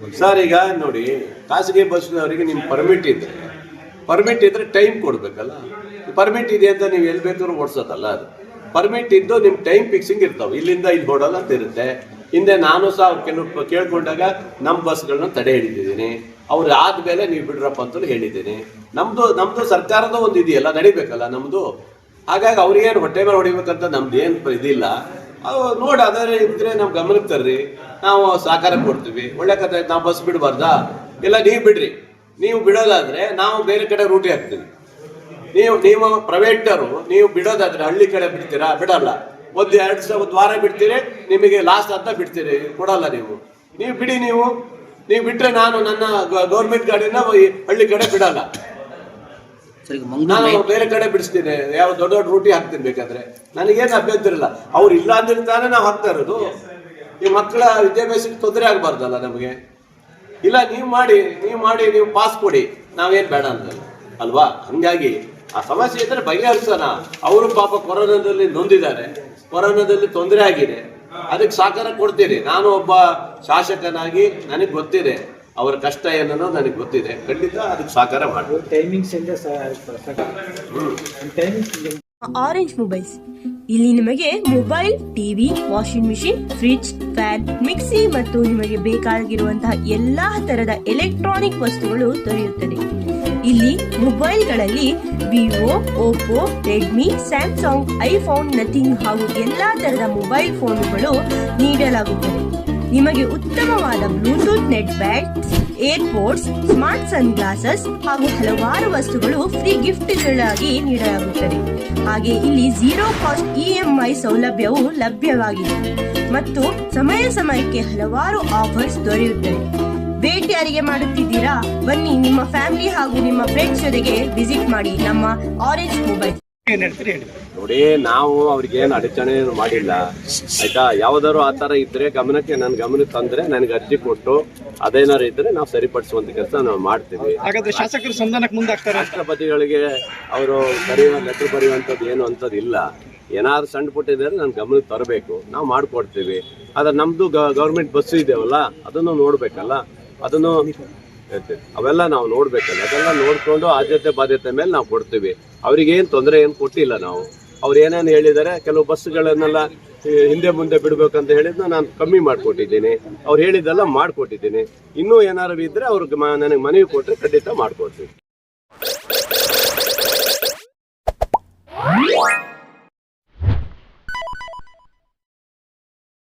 Sir, ಈಗ ನೋಡಿ, ಖಾಸಗಿ ಬಸ್ನವರಿಗೆ ನಿಮ್ಮ ಪರ್ಮಿಟ್ ಇದ್ರೆ ಪರ್ಮಿಟ್ ಇದ್ರೆ ಟೈಮ್ ಕೊಡ್ಬೇಕಲ್ಲ? ಪರ್ಮಿಟ್ ಇದೆ ಅಂತ ನೀವು ಎಲ್ಲಿ ಬೇಕಾದ್ರೂ ಓಡಿಸೋದಲ್ಲ ಅದು. ಪರ್ಮಿಟ್ ಇದ್ದು ನಿಮ್ ಟೈಮ್ ಫಿಕ್ಸಿಂಗ್ ಇರ್ತಾವೆ. ಇಲ್ಲಿಂದ ಇಲ್ಲಿ ಓಡಲ್ಲ ಅಂತ ಇರುತ್ತೆ ಹಿಂದೆ ನಾನು ಸಹ ಕೆಲವು ಕೇಳ್ಕೊಂಡಾಗ ನಮ್ಮ ಬಸ್ಗಳನ್ನ ತಡೆ ಹಿಡಿದಿದ್ದೀನಿ. ಅವ್ರು ಆದ್ಮೇಲೆ ನೀವು ಬಿಡ್ರಪ್ಪ ಅಂತಲೂ ಹೇಳಿದ್ದೀನಿ. ನಮ್ದು ನಮ್ದು ಸರ್ಕಾರದ ಒಂದು ಇದೆಯಲ್ಲ, ನಡಿಬೇಕಲ್ಲ ನಮ್ದು? ಹಾಗಾಗಿ ಅವ್ರಿಗೇನು ಹೊಟ್ಟೆ ಮೇಲೆ ಹೊಡಿಬೇಕಂತ ನಮ್ದು ಏನು ಇದಿಲ್ಲ. ಅವು ನೋಡಿ ಅದೇ ಇದ್ರೆ ನಮ್ ಗಮನಕ್ಕೆ ತರ್ರಿ. ನಾವು ಸಹಕಾರ ಕೊಡ್ತೀವಿ. ಒಳ್ಳೆ ಕಥೆ, ನಾವು ಬಸ್ ಬಿಡಬಾರ್ದಾ? ಇಲ್ಲ, ನೀವು ಬಿಡ್ರಿ. ನೀವು ಬಿಡೋದಾದ್ರೆ ನಾವು ಬೇರೆ ಕಡೆ ರೂಟಿ ಹಾಕ್ತೀವಿ. ನೀವು ನೀವು ಪ್ರೈವೇಟರು ನೀವು ಬಿಡೋದಾದ್ರೆ ಹಳ್ಳಿ ಕಡೆ ಬಿಡ್ತೀರಾ? ಬಿಡಲ್ಲ. ಒಂದು ಎರಡು ಸಾವಿರ ಒಂದು ವಾರ ಬಿಡ್ತೀರಿ, ನಿಮಗೆ ಲಾಸ್ಟ್ ಅಂತ ಬಿಡ್ತೀರಿ. ಕೊಡಲ್ಲ ನೀವು. ನೀವು ಬಿಡಿ ನೀವು. ನೀವು ಬಿಟ್ಟರೆ ನಾನು ನನ್ನ ಗೌರ್ಮೆಂಟ್ ಗಾಡಿನ ಹಳ್ಳಿ ಕಡೆ ಬಿಡಲ್ಲ. ಸರ್ ಈಗ ನಾನು ಮಂಗಳೂರು ಬೇರೆ ಕಡೆ ಬಿಡಿಸ್ತೀನಿ. ಯಾವ ದೊಡ್ಡ ದೊಡ್ಡ ರೂಟಿ ಹಾಕ್ತೀನಿ ಬೇಕಾದ್ರೆ. ನನಗೇನು ಅಭ್ಯಂತರ ಇಲ್ಲ. ಅವ್ರು ಇಲ್ಲ ಅಂದ್ರೆ ತಾನೇ ನಾವು ಹಾಕ್ತಾ ಇರೋದು. ಈ ಮಕ್ಕಳ ವಿದ್ಯಾಭ್ಯಾಸಕ್ಕೆ ತೊಂದರೆ ಆಗಬಾರ್ದಲ್ಲ ನಮಗೆ. ಇಲ್ಲ ನೀವು ಮಾಡಿ ನೀವು ಮಾಡಿ ನೀವು ಪಾಸ್ ಕೊಡಿ. ನಾವೇನು ಬೇಡ ಅಂತ ಅಲ್ವಾ? ಹಂಗಾಗಿ ಆ ಸಮಸ್ಯೆ ಇದ್ರೆ ಬಗೆಹರಿಸೋಣ. ಅವರು ಪಾಪ ಕೊರೋನಾದಲ್ಲಿ ನೊಂದಿದ್ದಾರೆ. ಕೊರೋನಾದಲ್ಲಿ ತೊಂದರೆ ಆಗಿದೆ. ಅದಕ್ಕೆ ಸಹಕಾರ ಕೊಡ್ತೀನಿ. ನಾನು ಒಬ್ಬ ಶಾಸಕನಾಗಿ ನನಗೆ ಗೊತ್ತಿದೆ. ಅವರ ಕಷ್ಟ ಏನನ್ನೋ ನನಗೆ ಗೊತ್ತಿದೆ. ಖಂಡಿತ ಅದಕ್ಕೆ ಸಹಕಾರ ಮಾಡಿ. ಟೈಮಿಂಗ್ಸ್ ಆರೆಂಜ್ ಮೊಬೈಲ್ಸ್ ಇಲ್ಲಿ ನಿಮಗೆ mobile TV washing machine fridge fan mixie ಮತ್ತು ನಿಮಗೆ ಬೇಕಾಗಿರುವಂತಹ ಎಲ್ಲಾ ತರದ ಎಲೆಕ್ಟ್ರಾನಿಕ್ ವಸ್ತುಗಳು ದೊರೆಯುತ್ತದೆ. ಇಲ್ಲಿ ಮೊಬೈಲ್ಗಳಲ್ಲಿ Vivo Oppo Redmi Samsung iPhone Nothing ಹಾಗೂ ಎಲ್ಲಾ ತರದ ಮೊಬೈಲ್ ಫೋನುಗಳು ನೀಡಲಾಗುತ್ತದೆ. ನಿಮಗೆ ಉತ್ತಮವಾದ Bluetooth net bags airports, smart sunglasses ಹಾಗೂ ಹಲವಾರು ವಸ್ತುಗಳು ಫ್ರೀ ಗಿಫ್ಟ್ಗಳಾಗಿ ನೀಡಲಾಗುತ್ತದೆ. ಹಾಗೆ ಇಲ್ಲಿ ಝೀರೋ ಕಾಸ್ಟ್ ಇಎಂಐ ಸೌಲಭ್ಯವು ಲಭ್ಯವಾಗಿದೆ. ಮತ್ತು ಸಮಯ ಸಮಯಕ್ಕೆ ಹಲವಾರು ಆಫರ್ಸ್ ದೊರೆಯುತ್ತವೆ. ಭೇಟಿ ಯಾರಿಗೆ ಮಾಡುತ್ತಿದ್ದೀರಾ? ಬನ್ನಿ ನಿಮ್ಮ ಫ್ಯಾಮಿಲಿ ಹಾಗೂ ನಿಮ್ಮ ಫ್ರೆಂಡ್ಸ್ ಜೊತೆಗೆ ವಿಸಿಟ್ ಮಾಡಿ ನಮ್ಮ ಆರೆಂಜ್ ಮೊಬೈಲ್. ಏನ್ ಹೇಳ್ತೀರಿ ಹೇಳಿ. ನೋಡಿ ನಾವು ಅವ್ರಿಗೆ ಏನು ಅಡಚಣೆ ಏನು ಮಾಡಿಲ್ಲ. ಆಯ್ತಾ? ಯಾವ್ದಾದ್ರು ಆ ಥರ ಇದ್ರೆ ಗಮನಕ್ಕೆ ನನ್ ಗಮನಕ್ಕೆ ತಂದ್ರೆ ನನಗೆ ಅರ್ಜಿ ಕೊಟ್ಟು ಅದೇನಾರು ಇದ್ರೆ ನಾವು ಸರಿಪಡಿಸುವಂತ ಕೆಲಸ ನಾವು ಮಾಡ್ತೀವಿ. ಹಾಗಾದ್ರೆ ಶಾಸಕರು ಸಂಧಾನಕ್ಕೆ ಮುಂದಾಗ್ತಾರೆ ರಾಷ್ಟ್ರಪತಿಗಳಿಗೆ ಅವರು ಬರೆಯುವ ಲೆಟರ್ ಬರೆಯುವಂಥದ್ದು ಏನು ಅಂಥದ್ದು ಇಲ್ಲ. ಏನಾದ್ರು ಸಣ್ಣ ಪುಟ್ಟಿದ್ರೆ ನನ್ ನನ್ನ ಗಮನಕ್ಕೆ ತರಬೇಕು. ನಾವು ಮಾಡ್ಕೊಡ್ತೀವಿ. ಆದ್ರೆ ನಮ್ದು ಗೌರ್ಮೆಂಟ್ ಬಸ್ ಇದೆಯಲ್ಲ ಅದನ್ನು ನೋಡ್ಬೇಕಲ್ಲ. ಅದನ್ನು ಅವೆಲ್ಲ ನಾವು ನೋಡ್ಬೇಕಲ್ಲ. ಅದೆಲ್ಲ ನೋಡ್ಕೊಂಡು ಆದ್ಯತೆ, ಬಾಧ್ಯತೆ ಮೇಲೆ ನಾವು ಕೊಡ್ತೀವಿ. ಅವ್ರಿಗೇನು ತೊಂದರೆ, ಏನು ಕೊಟ್ಟಿಲ್ಲ ನಾವು. ಅವ್ರು ಏನೇನು ಹೇಳಿದ್ದಾರೆ ಕೆಲವು ಬಸ್ಗಳನ್ನೆಲ್ಲ ಹಿಂದೆ ಮುಂದೆ ಬಿಡಬೇಕಂತ ಹೇಳಿದ್ನ ನಾನು ಕಮ್ಮಿ ಮಾಡಿಕೊಟ್ಟಿದ್ದೀನಿ. ಅವ್ರು ಹೇಳಿದ್ದೆಲ್ಲ ಮಾಡಿಕೊಟ್ಟಿದ್ದೀನಿ. ಇನ್ನೂ ಏನಾರು ಇದ್ದರೆ ಅವ್ರಿಗೆ ನನಗೆ ಮನವಿ ಕೊಟ್ಟರೆ ಖಂಡಿತ ಮಾಡಿಕೊಡ್ತೀವಿ.